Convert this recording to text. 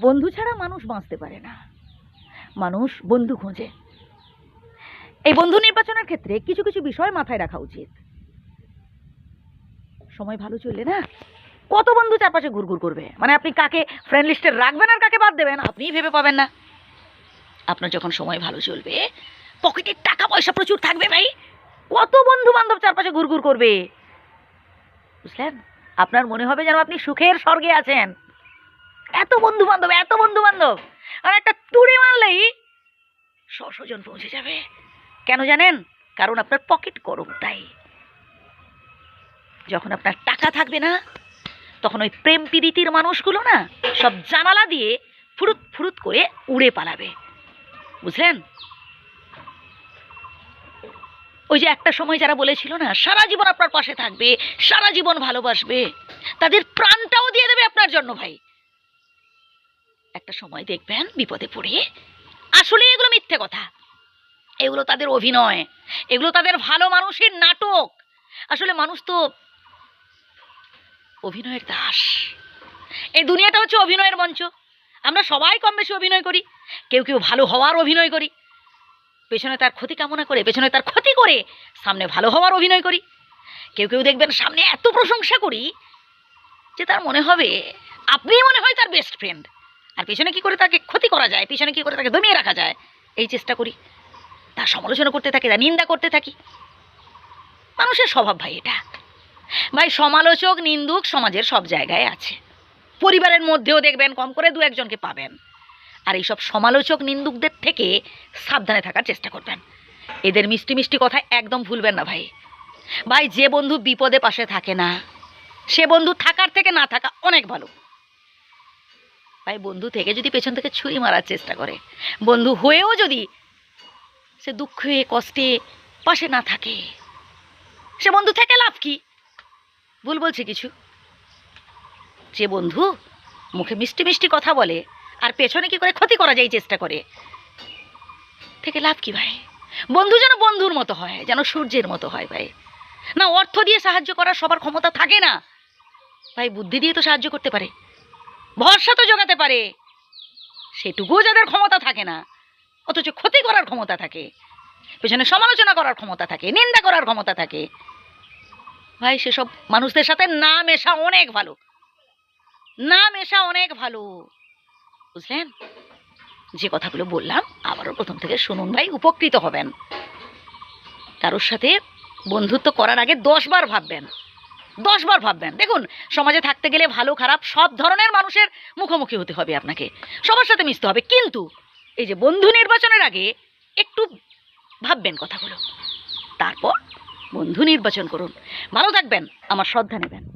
বন্ধু ছাড়া মানুষ বাঁচতে পারে না। মানুষ বন্ধু খোঁজে। এই বন্ধু নির্বাচনের ক্ষেত্রে কিছু কিছু বিষয় মাথায় রাখা উচিত। সময় ভালো চললে না, কত বন্ধু চারপাশে ঘুরঘুর করবে। মানে আপনি কাকে ফ্রেন্ড লিস্টে রাখবেন আর কাকে বাদ দেবেন, আপনিই ভেবে পাবেন না। আপনার যখন সময় ভালো চলবে, পকেটে টাকা পয়সা প্রচুর থাকবে ভাই। কত বন্ধু বান্ধব চারপাশে ঘুরঘুর করবে। বুঝলেন? আপনার মনে হবে যেন আপনি সুখের স্বর্গে আছেন। এত বন্ধু বান্ধব এত বন্ধু বান্ধব আর একটা তুড়ি মারলেই সজন পৌঁছে যাবে। কেন জানেন? কারণ আপনার পকেট গরম তাই। যখন আপনার টাকা থাকবে না, তখন ওই প্রেম প্রীতির মানুষগুলো না সব জানালা দিয়ে ফুরুত ফুরুত করে উড়ে পালাবে। বুঝলেন? ওই যে একটা সময় যারা বলেছিল না, সারা জীবন আপনার পাশে থাকবে, সারা জীবন ভালোবাসবে, তাদের প্রাণটাও দিয়ে দেবে আপনার জন্য ভাই। একটা সময় দেখবেন, বিপদে পড়ে। আসলে এগুলো মিথ্যে কথা। এগুলো তাদের অভিনয়। এগুলো তাদের ভালো মানুষের নাটক। আসলে মানুষ তো অভিনয়ের দাস। এই দুনিয়াটা হচ্ছে অভিনয়ের মঞ্চ। আমরা সবাই কম বেশি অভিনয় করি। কেউ কেউ ভালো হওয়ার অভিনয় করি। পেছনে তার ক্ষতি কামনা করে, পেছনে তার ক্ষতি করে সামনে ভালো হওয়ার অভিনয় করি। কেউ কেউ দেখবেন সামনে এত প্রশংসা করি যে তার মনে হবে, আপনিই মনে হয় তার বেস্ট ফ্রেন্ড আর পিছনে কি করে তাকে ক্ষতি করা যায়, পেছনে কি করে তাকে দমিয়ে রাখা যায়, এই চেষ্টা করি। তার সমালোচনা করতে থাকি, তার নিন্দা করতে থাকি। মানুষের স্বভাব ভাই এটা। ভাই, সমালোচক, নিন্দুক সমাজের সব জায়গায় আছে। পরিবারের মধ্যেও দেখবেন কম করে দু একজনকে পাবেন। আর এইসব সমালোচক, নিন্দুকদের থেকে সাবধানে থাকার চেষ্টা করবেন। এদের মিষ্টি মিষ্টি কথা একদম ভুলবেন না ভাই। ভাই, যে বন্ধু বিপদে পাশে থাকে না, সে বন্ধু থাকার থেকে না থাকা অনেক ভালো। ভাই বন্ধু থেকে যদি পেছন থেকে ছুরি মারার চেষ্টা করে। বন্ধু হয়েও যদি সে দুঃখে, কষ্টে পাশে না থাকে, সে বন্ধু থেকে লাভ কি? ভুল বলছে কিছু? যে বন্ধু মুখে মিষ্টি মিষ্টি কথা বলে, আর পেছনে কি করে ক্ষতি করা যায় চেষ্টা করে, থেকে লাভ কি ভাই? বন্ধু যেন বন্ধুর মতো হয়, যেন সূর্যের মতো হয় ভাই। না, অর্থ দিয়ে সাহায্য করার সবার ক্ষমতা থাকে না। ভাই, বুদ্ধি দিয়ে তো সাহায্য করতে পারে। ভরসা তো জোগাতে পারে। সেটুকুও যাদের ক্ষমতা থাকে না, অথচ ক্ষতি করার ক্ষমতা থাকে, পেছনে সমালোচনা করার ক্ষমতা থাকে, নিন্দা করার ক্ষমতা থাকে। ভাই, সেসব মানুষদের সাথে না মেশা অনেক ভালো। না মেশা অনেক ভালো। বুঝলেন? যে কথাগুলো বললাম, আবারও প্রথম থেকে শুনুন ভাই, উপকৃত হবেন। কারোর সাথে বন্ধুত্ব করার আগে দশবার ভাববেন। দশবার ভাববেন। দেখুন, সমাজে থাকতে গেলে ভালো, খারাপ সব ধরনের মানুষের মুখোমুখি হতে হবে আপনাকে। সবার সাথে মিশতে হবে। কিন্তু এই যে বন্ধু নির্বাচনের আগে একটু ভাববেন কথাগুলো। তারপর বন্ধু নির্বাচন করুন। ভালো থাকবেন, আমার শ্রদ্ধা নেবেন।